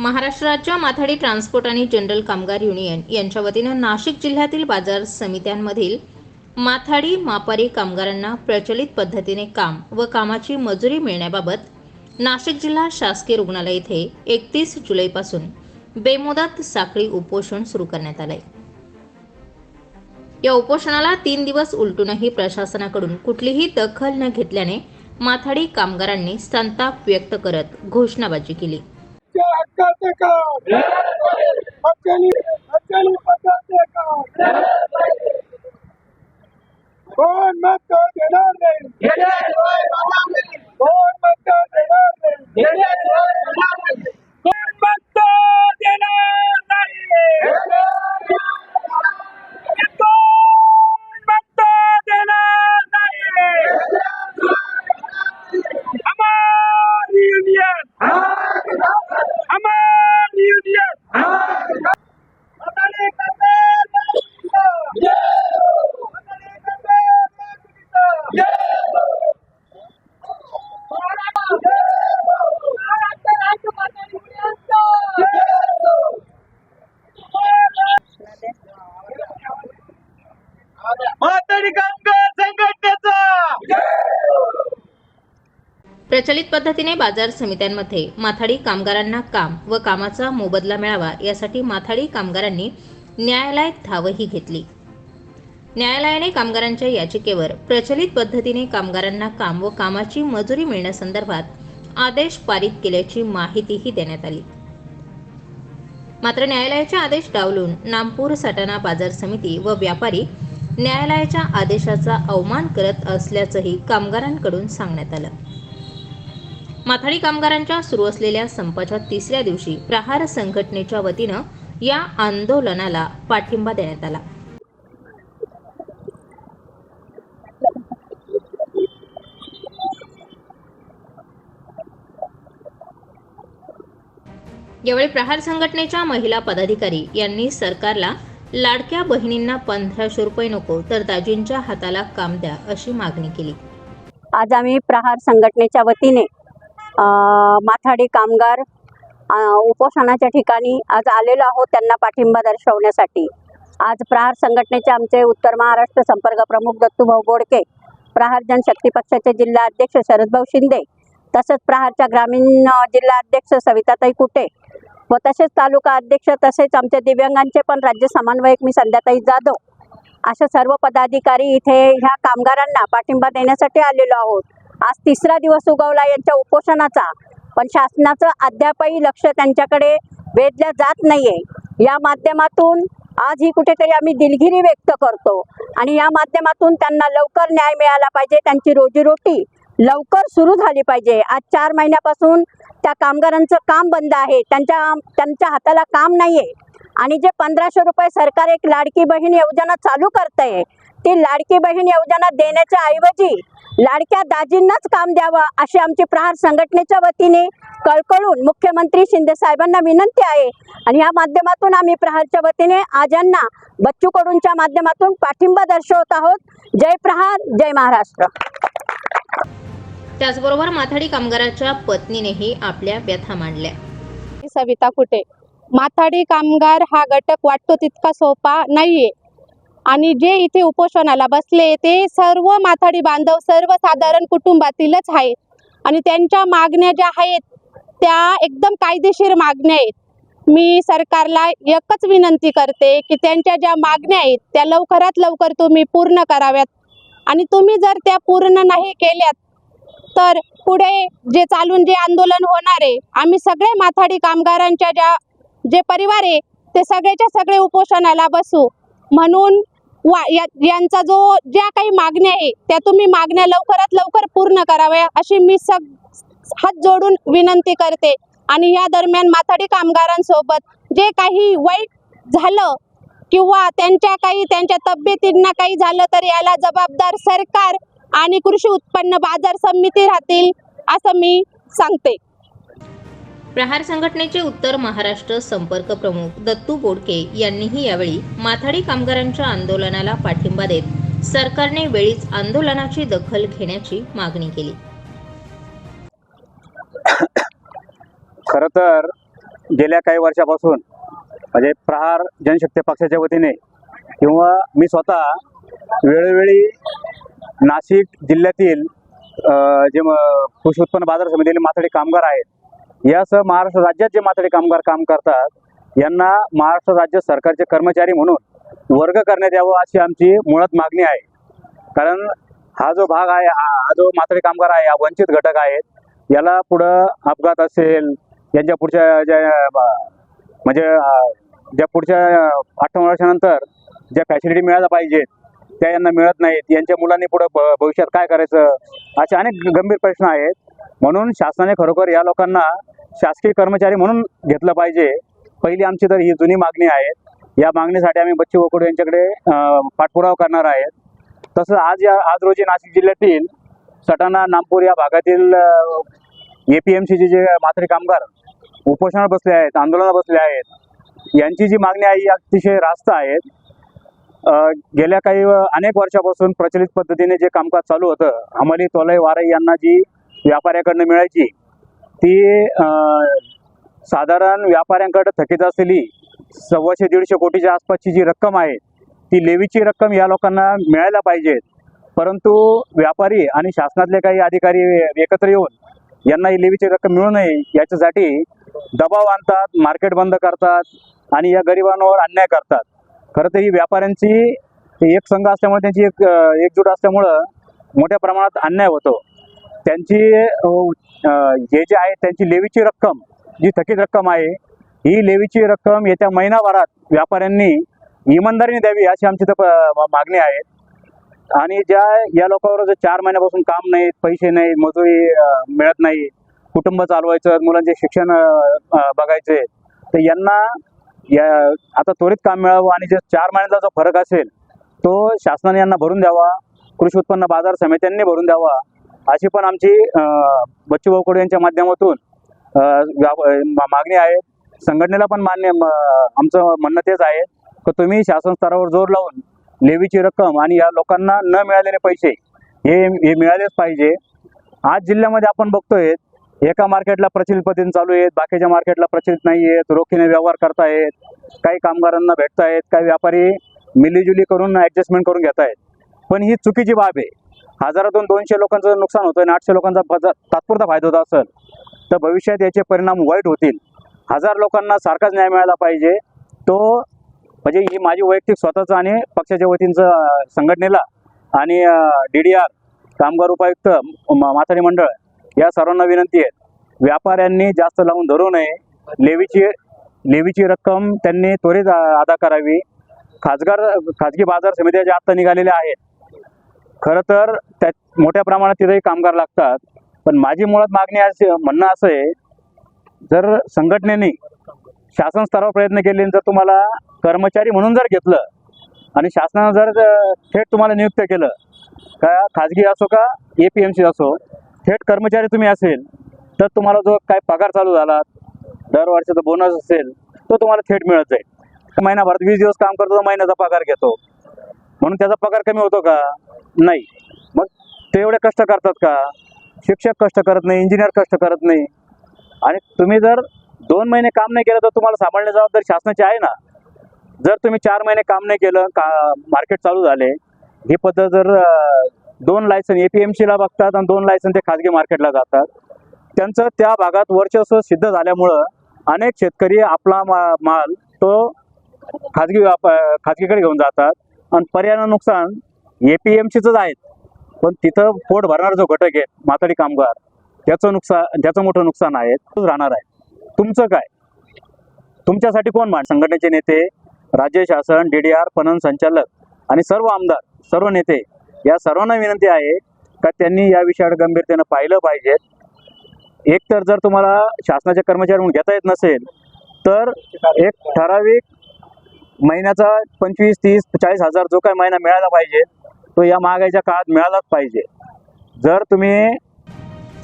महाराष्ट्र राज्य माथाडी ट्रान्सपोर्ट आणि जनरल कामगार युनियन यांच्या वतीनं नाशिक जिल्ह्यातील बाजार समित्यांमधील माथाडी मापारी कामगारांना प्रचलित पद्धतीने काम व कामाची मजुरी मिळण्याबाबत नाशिक जिल्हा शासकीय रुग्णालय येथे एकतीस जुलैपासून बेमुदत साखळी उपोषण सुरू करण्यात आलंय. या उपोषणाला तीन दिवस उलटूनही प्रशासनाकडून कुठलीही दखल न घेतल्याने माथाडी कामगारांनी संताप व्यक्त करत घोषणाबाजी केली. च्या हक्काचे काम हक्कानी हक्कानी पदाचे काम कोण मत देणार नाही कोण मत देणार नाही प्रचलित पद्धतीने बाजार समित्यांमध्ये माथाडी कामगारांना काम व कामाचा मोबदला मिळावा यासाठी माथाडी कामगारांनी न्यायालयात धावही घेतली. न्यायालयाने कामगारांच्या याचिकेवर प्रचलित पद्धतीने कामगारांना काम व कामाची मजुरी मिळण्यासंदर्भात आदेश पारित केल्याची माहितीही देण्यात आली. मात्र न्यायालयाचे आदेश डावलून नामपूर सटाणा बाजार समिती व व्यापारी न्यायालयाच्या आदेशाचा अवमान करत असल्याचंही कामगारांकडून सांगण्यात आलं. माथाडी कामगारांच्या सुरू असलेल्या संपाच्या तिसऱ्या दिवशी प्रहार संघटनेच्या वतीनं या आंदोलनाला पाठिंबा देण्यात आला. यावेळी प्रहार संघटनेच्या महिला पदाधिकारी यांनी सरकारला लाडक्या बहिणींना पंधराशे रुपये नको तर दाजींच्या हाताला काम द्या अशी मागणी केली. आज आम्ही प्रहार संघटनेच्या वतीने माथाडी कामगार उपोषणाच्या ठिकाणी आज आलेलो आहोत त्यांना पाठिंबा दर्शवण्यासाठी. आज प्रहार संघटनेचे आमचे उत्तर महाराष्ट्र संपर्क प्रमुख दत्तूभाऊ बोडके प्रहार जनशक्ती पक्षाचे जिल्हा अध्यक्ष शरदभाऊ शिंदे तसंच प्रहारच्या ग्रामीण जिल्हा अध्यक्ष सविताताई कुटे व तसेच तालुका अध्यक्ष तसेच आमच्या दिव्यांगांचे पण राज्य समन्वयक मी संध्याताई जाधव. अशा सर्व पदाधिकारी इथे ह्या कामगारांना पाठिंबा देण्यासाठी आलेलो आहोत. आज तिसरा दिवस उगवला यांच्या उपोषणाचा. पण शासनाचं अद्यापही लक्ष त्यांच्याकडे वेधल्या जात नाहीये. या माध्यमातून आज ही कुठेतरी आम्ही दिलगिरी व्यक्त करतो. आणि या माध्यमातून त्यांना लवकर न्याय मिळाला पाहिजे त्यांची रोजीरोटी लवकर सुरू झाली पाहिजे. आज चार महिन्यापासून त्या कामगारांचं काम बंद आहे. त्यांच्या त्यांच्या हाताला काम नाहीये. आणि जे पंधराशे रुपये सरकार एक लाडकी बहीण योजना चालू करतंय ती लाडकी बहीण योजना देण्याच्या ऐवजी लाडक्या दाजींनाच काम द्यावं अशी आमची प्रहार संघटनेच्या वतीने कळकळून मुख्यमंत्री शिंदे साहेबांना विनंती आहे. आणि या माध्यमातून आम्ही प्रहारच्या वतीने आज यांना बच्चू कडूंच्या माध्यमातून पाठिंबा दर्शवत आहोत. जय प्रहार जय महाराष्ट्र. त्याचबरोबर माथाडी कामगाराच्या पत्नीनेही आपल्या व्यथा मांडल्या. सविता कुटे माथाडी कामगार हा घटक वाटतो तितका सोपा नाहीये. आणि जे इथे उपोषणाला बसले ते सर्व माथाडी बांधव सर्वसाधारण कुटुंबातीलच आहेत. आणि त्यांच्या मागण्या ज्या आहेत त्या एकदम कायदेशीर मागण्या आहेत. मी सरकारला एकच विनंती करते की त्यांच्या ज्या मागण्या आहेत त्या लवकरात लवकर तुम्ही पूर्ण कराव्यात. आणि तुम्ही जर त्या पूर्ण नाही केल्यात तर पुढे जे चालून जे आंदोलन होणार आहे आम्ही सगळे माथाडी कामगारांच्या ज्या जे परिवार आहे ते सगळेच्या सगळे उपोषणाला बसू. म्हणून वा या यांचा जो ज्या काही मागण्या आहे त्या तुम्ही मागण्या लवकरात लवकर पूर्ण कराव्या अशी मी सग हात जोडून विनंती करते. आणि या दरम्यान माथाडी कामगारांसोबत जे काही वाईट झालं किंवा त्यांच्या काही त्यांच्या तब्येतींना काही झालं तर याला जबाबदार सरकार आणि कृषी उत्पन्न बाजार समिती राहतील असं मी सांगते. प्रहार संघटनेचे उत्तर महाराष्ट्र संपर्क प्रमुख दत्तू बोडके यांनीही यावेळी माथाडी कामगारांच्या आंदोलनाला पाठिंबा देत सरकारने वेळीच आंदोलनाची दखल घेण्याची मागणी केली. खर तर गेल्या काही वर्षापासून म्हणजे प्रहार जनशक्ती पक्षाच्या वतीने किंवा मी स्वतः वेळोवेळी नाशिक जिल्ह्यातील जे कृषी उत्पन्न बाजार समितीतील माथाडी कामगार आहेत यासह महाराष्ट्र राज्यात जे माथाडी कामगार काम करतात यांना महाराष्ट्र राज्य सरकारचे कर्मचारी म्हणून वर्ग करण्यात यावं अशी आमची मुळात मागणी आहे. कारण हा जो भाग आहे हा हा जो माथाडी कामगार आहे हा वंचित घटक आहेत याला पुढं अपघात असेल यांच्या पुढच्या ज्या म्हणजे ज्या पुढच्या अठ्ठावन्न वर्षानंतर ज्या फॅसिलिटी मिळायला पाहिजेत त्या यांना मिळत नाहीत. यांच्या मुलांनी पुढं भविष्यात काय करायचं असे अनेक गंभीर प्रश्न आहेत. म्हणून शासनाने खरोखर या लोकांना शासकीय कर्मचारी म्हणून घेतलं पाहिजे. पहिली आमची तर ही जुनी मागणी आहे. या मागणीसाठी आम्ही बच्चू वकोडे यांच्याकडे पाठपुरावा करणार आहेत. तसं आज या आज रोजी नाशिक जिल्ह्यातील सटाणा नामपूर या भागातील ए पी एम सीचे जे म्हातारे कामगार उपोषणावर बसले आहेत आंदोलनात बसले आहेत यांची जी मागणी आहे ही अतिशय रास्त आहेत गेल्या काही अनेक वर्षापासून प्रचलित पद्धतीने जे कामकाज चालू होतं अमली तोलय वारई यांना जी व्यापाऱ्याकडनं मिळायची. ती साधारण व्यापाऱ्यांकडे थकीत असलेली सव्वाशे दीडशे कोटीच्या आसपासची जी रक्कम आहे ती लेवीची रक्कम या लोकांना मिळायला पाहिजेत परंतु व्यापारी आणि शासनातले काही अधिकारी एकत्र येऊन यांना ही लेवीची रक्कम मिळू नये याच्यासाठी दबाव आणतात मार्केट बंद करतात आणि या गरिबांवर अन्याय करतात. खरं तर ही व्यापाऱ्यांची एक संघ असल्यामुळे त्यांची एक एकजूट असल्यामुळं मोठ्या प्रमाणात अन्याय होतो. त्यांची हे जे आहे त्यांची लेवीची रक्कम जी थकीत रक्कम आहे ही लेवीची रक्कम येत्या महिनाभरात व्यापाऱ्यांनी इमानदारीने द्यावी अशी आमची तर मागणी आहे. आणि ज्या या लोकांवर जर चार महिन्यापासून काम नाही पैसे नाही मजुरी मिळत नाही कुटुंब चालवायचं मुलांचे शिक्षण बघायचे तर यांना या आता त्वरित काम मिळावं आणि जे चार महिन्याचा जो फरक असेल तो शासनाने यांना भरून द्यावा कृषी उत्पन्न बाजार समित्यांनी भरून द्यावा अशी पण आमची अ, बच्चू भाऊ कडू यांच्या माध्यमातून मागणी आहे. संघटनेला पण मान्य आमचं म्हणणं तेच आहे की तुम्ही शासन स्तरावर जोर लावून लेवीची रक्कम आणि या लोकांना न मिळालेले पैसे हे हे मिळालेच पाहिजे. आज जिल्ह्यामध्ये आपण बघतोय एका मार्केटला प्रचलित पद्धतीने चालू आहेत बाकीच्या मार्केटला प्रचलित नाही आहेत रोखीने व्यवहार करतायत काही कामगारांना भेटतायत काही व्यापारी मिलीजुली करून ॲडजस्टमेंट करून घेत आहेत पण ही चुकीची बाब आहे. हजारातून दोनशे लोकांचं नुकसान होतं आणि आठशे लोकांचा तात्पुरता फायदा होत असेल तर भविष्यात याचे परिणाम वाईट होतील. हजार लोकांना सारखाच न्याय मिळाला पाहिजे. तो म्हणजे ही माझी वैयक्तिक स्वतःचं आणि पक्षाच्या वतीचं संघटनेला आणि डी डी आर कामगार उपायुक्त म- माथाडी मंडळ या सर्वांना विनंती आहे. व्यापाऱ्यांनी जास्त लावून धरू नये. लेवीची लेवीची रक्कम त्यांनी त्वरित अदा करावी. खाजगार खाजगी बाजार समित्या ज्या आत्ता निघालेल्या आहेत खरं तर त्या मोठ्या प्रमाणात तिथेही कामगार लागतात. पण माझी मुळात मागणी असं म्हणणं असं आहे जर संघटनेने शासन स्तरावर प्रयत्न केले आणि जर तुम्हाला कर्मचारी म्हणून जर घेतलं आणि शासनानं जर थेट तुम्हाला नियुक्त केलं का खाजगी असो का ए पी एम सी असो थेट कर्मचारी तुम्ही असेल तर तुम्हाला जो काय पगार चालू झाला दर वर्षाचा बोनस असेल तो तुम्हाला थेट मिळत जाईल. महिनाभरात वीस दिवस काम करतो तो महिन्याचा पगार घेतो. म्हणून त्याचा पगार कमी होतो का? नाही. मग ते एवढे कष्ट करतात का? शिक्षक कष्ट करत नाही इंजिनियर कष्ट करत नाही. आणि तुम्ही जर दोन महिने काम नाही केलं तर तुम्हाला सांभाळण्याची जबाबदारी शासनाची आहे ना? जर तुम्ही चार महिने काम नाही केलं का मार्केट चालू झाले ही पद्धत जर दोन लायसन ए पी एम सीला बघतात आणि दोन लायसन ते खाजगी मार्केटला जातात त्यांचं त्या भागात वर्चस्व सिद्ध झाल्यामुळं अनेक शेतकरी आपला मा माल तो खाजगी व्यापा खाजगीकडे घेऊन जातात. आणि पर्यायानं नुकसान एपीएमसीच आहेत. पण तिथं पोट भरणार जो घटक आहे माथाडी कामगार त्याचं नुकसान त्याचं मोठं नुकसान आहे तोच राहणार आहे. तुमचं काय? तुमच्यासाठी कोण मान संघटनेचे नेते राज्य शासन डी डी आर पणन संचालक आणि सर्व आमदार सर्व नेते या सर्वांना विनंती आहे का त्यांनी या विषयावर गंभीरतेनं पाहिलं पाहिजे. एक तर जर तुम्हाला शासनाच्या कर्मचारी म्हणून घेता येत नसेल तर एक ठराविक महिन्याचा पंचवीस तीस चाळीस हजार जो काय महिना मिळाला पाहिजे तो या महागाईच्या काळात मिळालाच पाहिजे. जर तुम्ही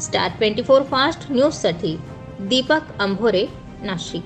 स्टार ट्वेंटी फोर फास्ट न्यूजसाठी दीपक अंभोरे नाशिक.